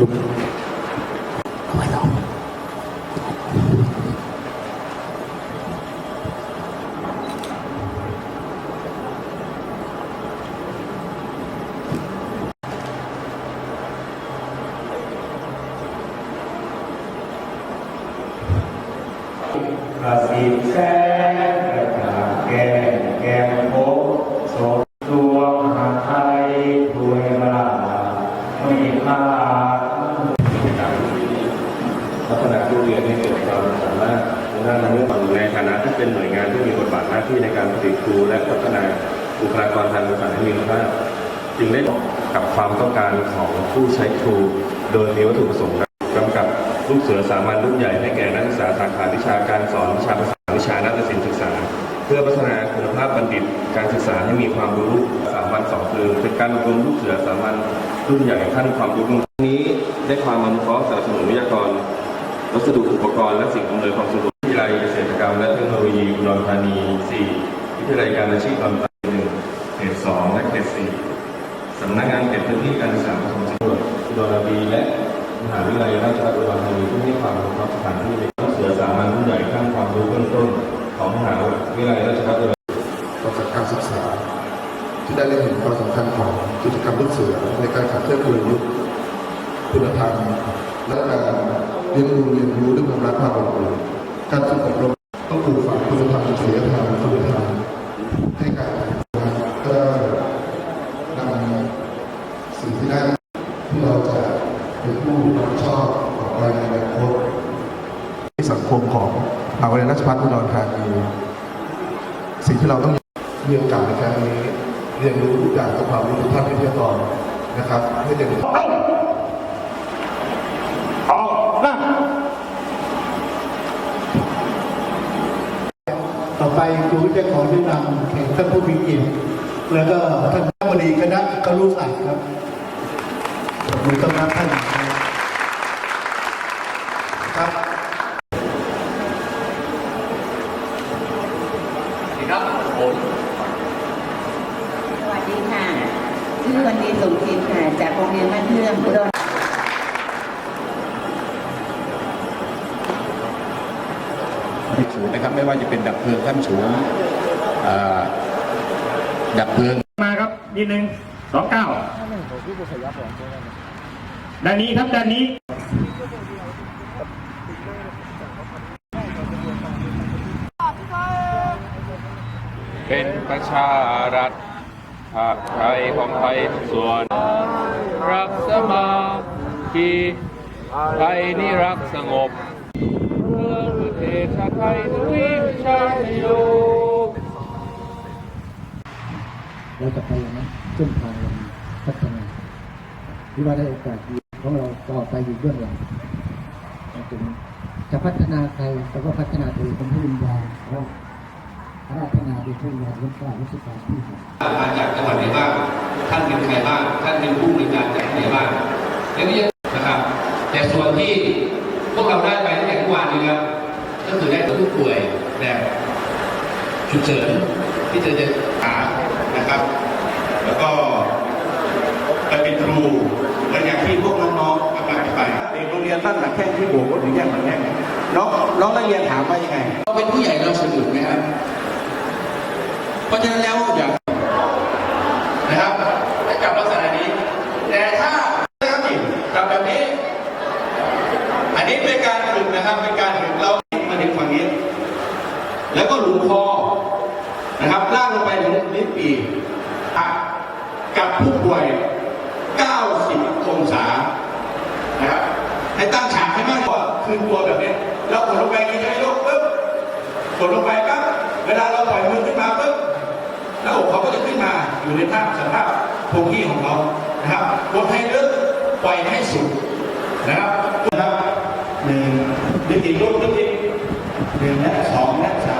ลุกเอาไว้ต่อประสิทธิ์แส นี้เกิดความสามารถทางด้านมนุษย์ในฐานะที่เป็นหน่วยงานที่มีบทบาทหน้าที่ในการผลิตครูและพัฒนาบุคลากรทางการศึกษาให้มีคุณภาพจึงได้บอกกับความต้องการของผู้ใช้ครู โดยมีวัตถุประสงค์กำกับลูกเสือสามัญรุ่นใหญ่ให้แก่นักศึกษาสาขาวิชาการสอนวิชาภาษาวิชานาฏศิลป์ศึกษา เพื่อพัฒนาคุณภาพบัณฑิตการศึกษาให้มีความรู้สามัญสองคือเป็นการอบรมลูกเสือสามัญรุ่นใหญ่ขั้นความรู้นี้ได้ความอนุเคราะห์สนับสนุนวิทยากร วัสดุอุปกรณ์และสิ่งอำนวยความสะดวกวิทยาลัยเกษตรกรรมและเทคโนโลยีอุดรธานี4วิทยาลัยการอาชีพลำปางหนึ่งเขต2และเขต4สำนักงานเขตพื้นที่การศึกษาประถมศึกษาอุดรธานีและมหาวิทยาลัยราชภัฏอุดรธานีที่ให้ความอนุเคราะห์สถานที่ในการเสือสามัญรุ่นใหญ่ขั้นความรู้เบื้องต้น ของมหาวิทยาลัยราชภัฏอุดรต่อจากการศึกษา ที่ได้เล็งเห็นความสำคัญของกิจกรรมลูกเสือในการขับเคลื่อนกลยุทธ์คุณธรรมและการเรียนรู้เรียนรู้ด้วยความรักความอบอุ่นการฝึกอบรมต้องปลูกฝังคุณธรรมศีลธรรมคุณธรรมให้การก็ได้นำสิ่งที่ได้ที่เราจะเป็นผู้รับผิดชอบต่อไปในอนาคตในสังคมของมหาวิทยาลัยราชภัฏอุดรธานีสิ่งที่เราต้องมีโอกาสในครั้งนี้เรียนรู้ทุกอย่างกับความรู้ทุกท่านวิทยากรนะครับเพื่อจะ ต่อไปครูจะขอแนะนำแขกท่านผู้มีเกียรติแล้วก็ท่านบดีคณะครุศาสตร์ครับมีต้อนรับท่านครับสวัสดีค่ะชื่อวันดีสมคิดค่ะ จากโรงเรียนบ้านเทื่อมอุดร ที่สูงนะครับ ไม่ว่าจะเป็นดับเพลิงขั้นสูงอ่าดับเพลิงมาครับนิดนึงสองเก้าด้านนี้ครับด้านนี้เป็นประชารัฐไทยของไทยส่วน รักสมาคีไทยนี่รักสงบเพื่อประเทศ ชาติไทยทวีปชาติโยเราจะไปนะเส้นทางเราพัฒนาที่ว่าได้โอกาสดีของเราต่อไปอยู่เบื้องหลังเราจึงจะพัฒนาใครแต่ว่าพัฒนาตัวเองเป็นผู้วิญญาณเราพัฒนาเป็นผู้วิญญาณล้นกล้ารู้สึกการที่ดีมาจากจังหวัดไหนบ้างท่านเป็นใครบ้างท่านเป็นผู้บริการจากไหนบ้างแล้วนี่นะครับ แต่ส่วนที่ ป่วยแบบฉุกเฉินที่จะจะหานะครับ แล้วก็ไปเป็นครูและอย่างที่พวกน้องๆกำลังไปเด็กโรงเรียนบ้านหลักแข้งที่โบกรถถึงแยกหลักแข้งน้องน้องนักเรียนถามว่ายังไงเราเป็นผู้ใหญ่เราสนุกไหมครับเพราะฉะนั้นแล้วอย่านะครับให้กลับลักษณะนี้ แต่ถ้าไม่ครับจิกลับแบบนี้ อันนี้เป็นการฝึกนะครับ เป็นการฝึกเรามาถึงฝั่งนี้ แล้วก็หลุมคอนะครับลากลงไปถึงลิ้นปีหักกับผู้ป่วย 90 องศานะครับให้ตั้งฉากให้มากกว่าคืนตัวแบบนี้แล้วกดลงไปอีกใหมยกปึ๊บกดลงไปปั๊บเวลาเราปล่อยมือขึ้นมาปึ๊บหน้าอกเขาก็จะขึ้นมาอยู่ในท่าสภาพคงที่ของเขานะครับกดให้ลึกปล่อยให้สุดนะครับนะครับหนึ่งดึงอีกยกดึงอีกหนึ่งและสองและสาม